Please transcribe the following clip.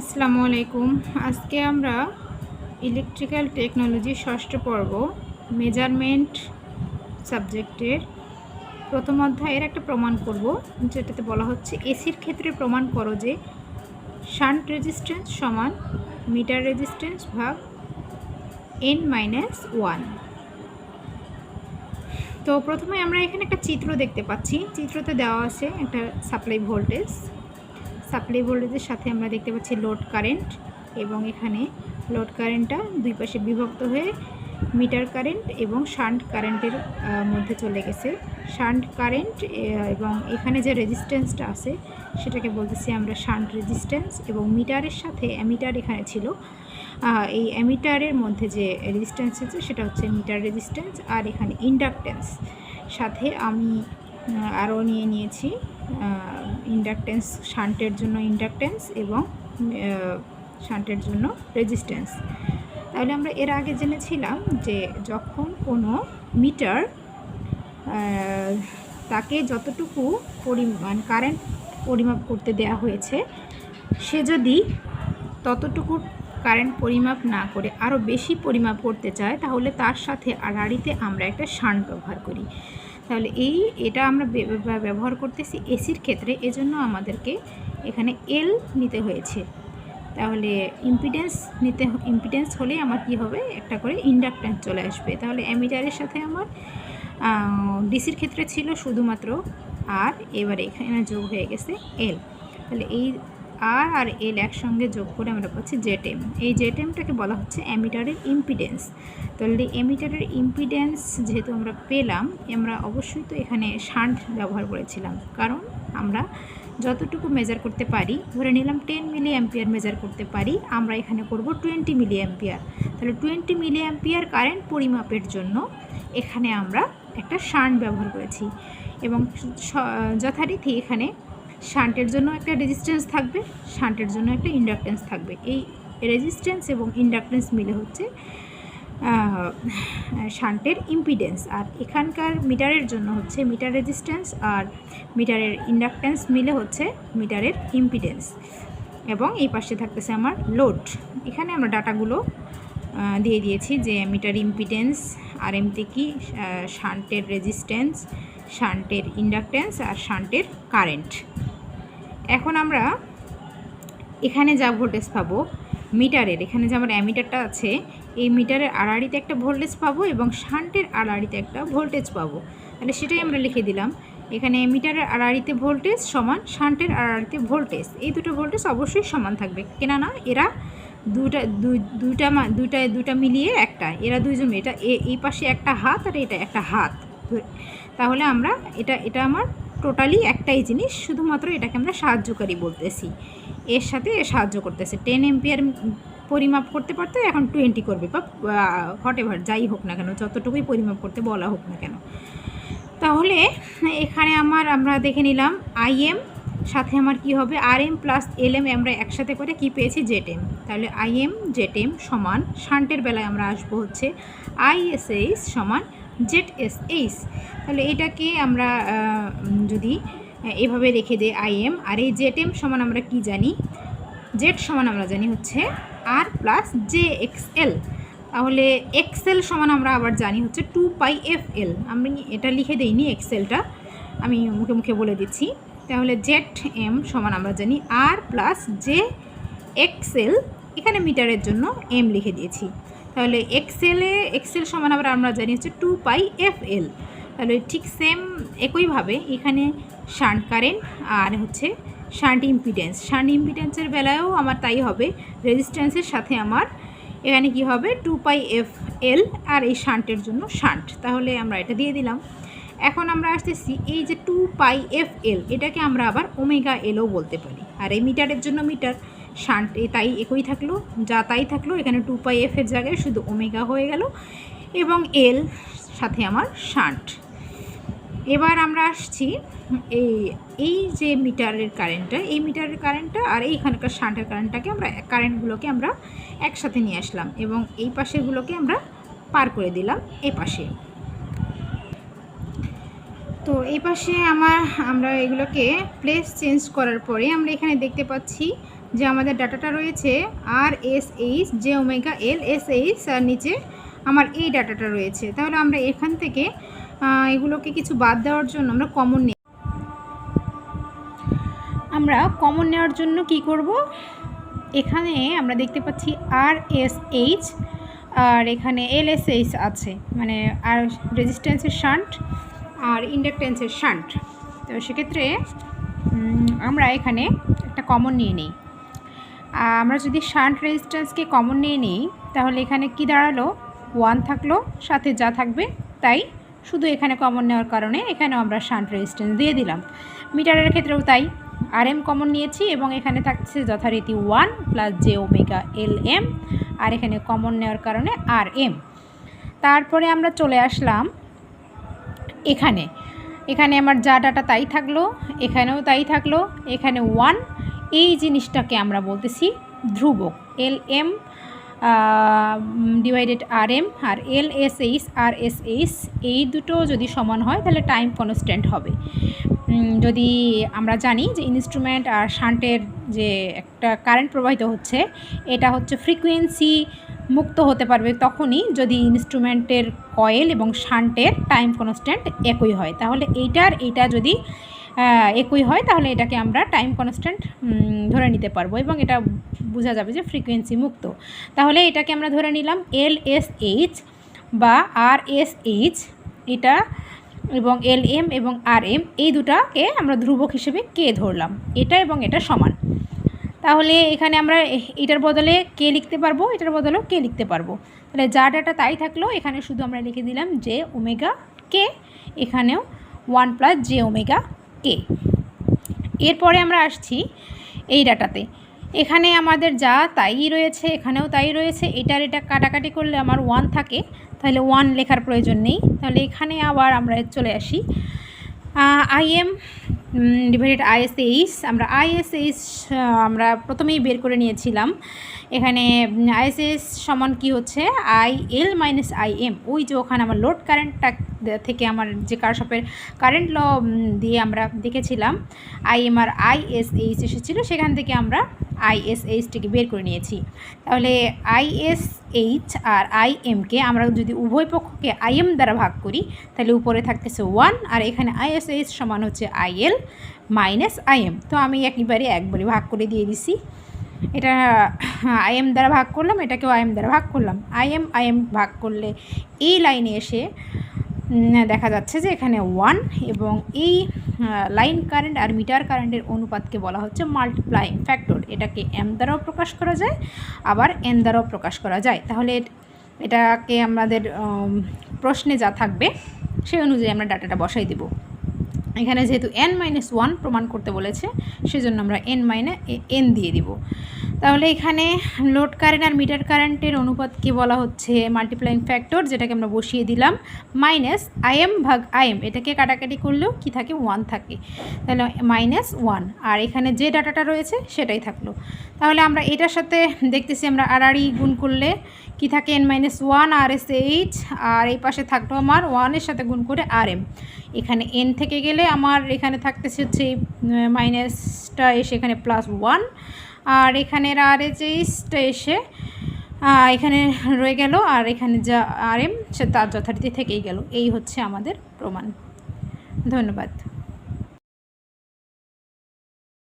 আসসালামু আলাইকুম। আজকে আমরা ইলেকট্রিক্যাল টেকনোলজি ষষ্ঠ পর্ব মেজারমেন্ট সাবজেক্টের প্রথম অধ্যায়ের একটা প্রমাণ করব, যেটাতে বলা হচ্ছে এসির ক্ষেত্রে প্রমাণ করো যে শান্ট রেজিস্ট্যান্স সমান মিটার রেজিস্ট্যান্স ভাগ এন মাইনাস ওয়ান তো প্রথমে আমরা এখানে একটা চিত্র দেখতে পাচ্ছি। চিত্রতে দেওয়া আছে একটা সাপ্লাই ভোল্টেজ সাপ্লাই ভোল্টেজের সাথে আমরা দেখতে পাচ্ছি লোড কারেন্ট এবং এখানে লোড কারেন্টটা দুই পাশে বিভক্ত হয়ে মিটার কারেন্ট এবং শান্ট কারেন্টের মধ্যে চলে গেছে। শান্ট কারেন্ট এবং এখানে যে রেজিস্ট্যান্সটা আছে, সেটাকে বলতেছি আমরা শান্ট রেজিস্ট্যান্স এবং মিটারের সাথে অ্যামিটার এখানে ছিল। এই অ্যামিটারের মধ্যে যে রেজিস্ট্যান্স আছে, সেটা হচ্ছে মিটার রেজিস্ট্যান্স আর এখানে ইন্ডাকটেন্স সাথে আমি আরও নিয়ে নিয়েছি ইন্ডাকটেন্স শান্টের জন্য ইন্ডাকটেন্স এবং শান্টের জন্য রেজিস্ট্যান্স তাহলে আমরা এর আগে জেনেছিলাম যে যখন কোনো মিটার তাকে যতটুকু পরিমাণ কারেন্ট পরিমাপ করতে দেয়া হয়েছে, সে যদি ততটুকু কারেন্ট পরিমাপ না করে আরও বেশি পরিমাপ করতে চায়, তাহলে তার সাথে আড়াড়িতে আমরা একটা শান্ট ব্যবহার করি। তাহলে এই, এটা আমরা ব্যবহার করতেছি এসির ক্ষেত্রে। এজন্য আমাদেরকে এখানে এল নিতে হয়েছে। তাহলে ইম্পিডেন্স নিতে ইম্পিডেন্স হলে আমার কি হবে? একটা করে ইন্ডাকট্যান্স চলে আসবে। তাহলে অ্যামিটারের সাথে আমার ডিসির ক্ষেত্রে ছিল শুধুমাত্র আর এবারে এখানে যোগ হয়ে গেছে এল তাহলে এই আর আর এল একসঙ্গে যোগ করে আমরা পাচ্ছি জেটেম এই জেট এমটাকে বলা হচ্ছে অ্যামিটারের ইম্পিডেন্স তাহলে এমিটারের ইম্পিডেন্স যেহেতু আমরা পেলাম, আমরা অবশ্যই তো এখানে শান্ট ব্যবহার করেছিলাম। কারণ আমরা যতটুকু মেজার করতে পারি, ধরে নিলাম টেন মিলি অ্যাম্পিয়ার মেজার করতে পারি, আমরা এখানে করব টোয়েন্টি মিলি অ্যাম্পিয়ার তাহলে টোয়েন্টি মিলি অ্যাম্পিয়ার কারেন্ট পরিমাপের জন্য এখানে আমরা একটা শান্ট ব্যবহার করেছি। এবং যথারীতি এখানে শান্টের জন্য একটা রেজিস্ট্যান্স থাকবে, শান্টের জন্য একটা ইন্ডাকটেন্স থাকবে। এই রেজিস্ট্যান্স এবং ইন্ডাকটেন্স মিলে হচ্ছে শান্টের ইম্পিডেন্স আর এখানকার মিটারের জন্য হচ্ছে মিটার রেজিস্ট্যান্স আর মিটারের ইন্ডাকটেন্স মিলে হচ্ছে মিটারের ইম্পিডেন্স এবং এই পাশে থাকতেছে আমার লোড এখানে আমরা ডাটাগুলো দিয়ে দিয়েছি যে মিটার ইম্পিডেন্স আর এমতে কি শান্টের রেজিস্ট্যান্স শান্টের ইন্ডাকটেন্স আর শান্টের কারেন্ট এখন আমরা এখানে যা ভোল্টেজ পাবো, মিটারের, এখানে যে আমার অ্যামিটারটা আছে, এই মিটারের আড়াড়িতে একটা ভোল্টেজ পাবো এবং শান্টের আড়াড়িতে একটা ভোল্টেজ পাবো। তাহলে সেটাই আমরা লিখে দিলাম। এখানে মিটারের আড়াড়িতে ভোল্টেজ সমান শান্টের আড়াড়িতে ভোল্টেজ এই দুটো ভোল্টেজ অবশ্যই সমান থাকবে। কেনা না, এরা দুটা দুইটা দুইটা দুটা মিলিয়ে একটা, এরা দুইজন এটা এই পাশে একটা হাত আর এটা একটা হাত। তাহলে আমরা এটা এটা আমার টোটালি একটাই জিনিস, শুধুমাত্র এটাকে আমরা সাহায্যকারী বলতেছি। এর সাথে সাহায্য করতেছে। টেন এম্পিয়ার পরিমাপ করতে পারতো এখন টোয়েন্টি করবে, বা হট এভার যাই হোক না কেন, যতটুকুই পরিমাপ করতে বলা হোক না কেন। তাহলে এখানে আমার, আমরা দেখে নিলাম আইএম সাথে আমার কি হবে? R M plus L M আমরা একসাথে করে কি পেয়েছি? জেট এম তাহলে আইএম জেট এম সমান শান্টের বেলায় আমরা আসব হচ্ছে আইএসএইচ সমান জেট এস এইচ। তাহলে এটাকে আমরা যদি এভাবে রেখে দেয় আইএম আর এই জেট এম সমান আমরা কি জানি? জেড সমান আমরা জানি হচ্ছে R plus J X L. তাহলে এক্সেল সমান আমরা আবার জানি হচ্ছে টু পাই এফ এল। আমি এটা লিখে দিইনি এক্সেলটা আমি মুখে মুখে বলে দিচ্ছি। তাহলে জেড এম সমান আমরা জানি আর প্লাস জে এক্সেল এখানে মিটারের জন্য এম লিখে দিয়েছি। তাহলে এক্সেলে এক্সেল সমান আবার আমরা জানি হচ্ছে টু পাই এফ এল তাহলে ঠিক সেম একইভাবে এখানে শান্ট কারেন্ট আর হচ্ছে শান্ট ইম্পিডেন্স শান্ট ইম্পিডেন্সের বেলায়ও আমার তাই হবে। রেজিস্ট্যান্সের সাথে আমার এখানে কি হবে? টু পাই এফ এল আর এই শান্টের জন্য শান্ট তাহলে আমরা এটা দিয়ে দিলাম। এখন আমরা আসতেছি এই যে টু পাই এফ এল এটাকে আমরা আবার ওমেগা এলও বলতে পারি। আর এই মিটারের জন্য মিটার শান্ট, এ তাই একই থাকল, যা তাই থাকল, এখানে টু পাই এফের জায়গায় শুধু ওমেগা হয়ে গেল, এবং এল সাথে আমার শান্ট। এবার আমরা আসছি, এই এই যে মিটারের কারেন্টটা এই মিটারের কারেন্টটা আর এইখানকার শান্টের কারেন্টটাকে আমরা কারেন্টগুলোকে আমরা একসাথে নিয়ে আসলাম, এবং এই পাশেগুলোকে আমরা পার করে দিলাম এই পাশে। তো এই পাশে আমার, আমরা এগুলোকে প্লেস চেঞ্জ করার পরে আমরা এখানে দেখতে পাচ্ছি যে আমাদের ডাটাটা রয়েছে R S H J omega L S H আর নিচে আমার এই ডাটাটা রয়েছে। তাহলে আমরা এখান থেকে এগুলোকে কিছু বাদ দেওয়ার জন্য আমরা কমন নিই আমরা কমন নেওয়ার জন্য কি করব? এখানে আমরা দেখতে পাচ্ছি আর এস এইচ আর এখানে এল এস এইচ আছে। মানে আর রেজিস্ট্যান্সের শান্ট আর ইন্ডাকটেন্সের শান্ট তো সেক্ষেত্রে আমরা এখানে একটা কমন নিয়ে নিই। আমরা যদি শান্ট রেজিস্ট্যান্সকে কমন নিয়ে নিই, তাহলে এখানে কি দাঁড়াল? ওয়ান থাকল, সাথে যা থাকবে তাই শুধু এখানে কমন নেওয়ার কারণে এখানেও আমরা শান্ট রেজিস্ট্যান্স দিয়ে দিলাম। মিটারের ক্ষেত্রেও তাই। আর এম কমন নিয়েছি এবং এখানে থাকছে যথারীতি one plus J omega L M আর এখানে কমন নেওয়ার কারণে আর এম তারপরে আমরা চলে আসলাম এখানে। এখানে আমার যা ডাটা তাই থাকল, এখানেও তাই থাকল, এখানে ওয়ান এই জিনিসটাকে আমরা বলতেছি ধ্রুবক L M divided R M আর L S H R S H এই দুটো যদি সমান হয় তাহলে টাইম কনস্ট্যান্ট হবে। যদি আমরা জানি যে ইনস্ট্রুমেন্ট আর শান্টের যে একটা কারেন্ট প্রবাহিত হচ্ছে, এটা হচ্ছে ফ্রিকোয়েন্সি মুক্ত হতে পারবে তখনই যদি ইনস্ট্রুমেন্টের কয়েল এবং শান্টের টাইম কনস্ট্যান্ট একই হয়। তাহলে এইটার, এইটা যদি একই হয়, তাহলে এটাকে আমরা টাইম কনস্ট্যান্ট ধরে নিতে পারব এবং এটা বোঝা যাবে যে ফ্রিকোয়েন্সি মুক্ত। তাহলে এটাকে আমরা ধরে নিলাম এল এস এইচ বা আর এস এইচ, এটা এবং এল এম এবং আর এম, এই দুটাকে আমরা ধ্রুবক হিসেবে কে ধরলাম? এটা এবং এটা সমান। তাহলে এখানে আমরা এটার বদলে কে লিখতে পারব? এটার বদলেও কে লিখতে পারব? তাহলে যা ডাটা তাই থাকল, এখানে শুধু আমরা লিখে দিলাম যে ওমেগা কে এখানেও one plus J omega K এরপরে আমরা আসছি এই ডাটাতে। এখানে আমাদের যা তাই রয়েছে, এখানেও তাই রয়েছে, এটার এটা কাটাকাটি করলে আমার ওয়ান থাকে, তাহলে ওয়ান লেখার প্রয়োজন নেই। তাহলে এখানে আবার আমরা চলে আসি। আইএম ডিভাইডেড আইএসএইচ আমরা আইএসএইচ আমরা প্রথমেই বের করে নিয়েছিলাম। এখানে আইএসএস সমান কি হচ্ছে? I L minus I M ওই যে ওখানে আমার লোড কারেন্টটা থেকে আমার যে কারশপের কারেন্ট ল দিয়ে আমরা দেখেছিলাম আইএমআর আইএসএইচ এসেছিল, সেখান থেকে আমরা আইএসএইচটিকে বের করে নিয়েছি। তাহলে I S H R I এমকে আমরা যদি উভয় পক্ষকে আই এম দ্বারা ভাগ করি, তাহলে উপরে থাকতেছে ওয়ান আর এখানে আইএসএইচ সমান হচ্ছে আই এল মাইনাস আইএম তো আমি একবারে একবারে ভাগ করে দিয়ে দিছি। এটা আই এম দ্বারা ভাগ করলাম, এটাকেও আই এম দ্বারা ভাগ করলাম। আই এম আই এম ভাগ করলে এই লাইনে এসে দেখা যাচ্ছে যে এখানে ওয়ান এবং এই লাইন কারেন্ট আর মিটার কারেন্টের অনুপাতকে বলা হচ্ছে মাল্টিপ্লাইং ফ্যাক্টর এটাকে এম দ্বারাও প্রকাশ করা যায়, আবার এন দ্বারাও প্রকাশ করা যায়। তাহলে এটাকে আমাদের প্রশ্নে যা থাকবে, সেই অনুযায়ী আমরা ডাটাটা বসাই দেব। এখানে যেহেতু এন মাইনাস ওয়ান প্রমাণ করতে বলেছে, সেজন্য আমরা এন মাইনে এন দিয়ে দিব। তাহলে এখানে লোড কারেন্ট আর মিটার কারেন্টের অনুপাতকে বলা হচ্ছে? মাল্টিপ্লাইং ফ্যাক্টর যেটাকে আমরা বসিয়ে দিলাম মাইনাস আইএম ভাগ আইএম এটাকে কাটাকাটি করলেও কি থাকে? ওয়ান থাকে। তাহলে মাইনাস ওয়ান আর এখানে যে ডাটাটা রয়েছে, সেটাই থাকল। তাহলে আমরা এটার সাথে দেখতেছি, আমরা আড়াআড়ি গুণ করলে কি থাকে? N minus one R S H আর এই পাশে থাকল আমার ওয়ানের সাথে গুণ করে আর এম এখানে এন থেকে গেলে আমার এখানে থাকতেছে হচ্ছে এই মাইনাসটা এসে এখানে প্লাস ওয়ান আর এখানের আর এইচ ইস্ট এসে এখানে রয়ে গেল। আর এখানে যা আর এম সে তার যথারীতি থেকেই গেল। এই হচ্ছে আমাদের প্রমাণ। ধন্যবাদ।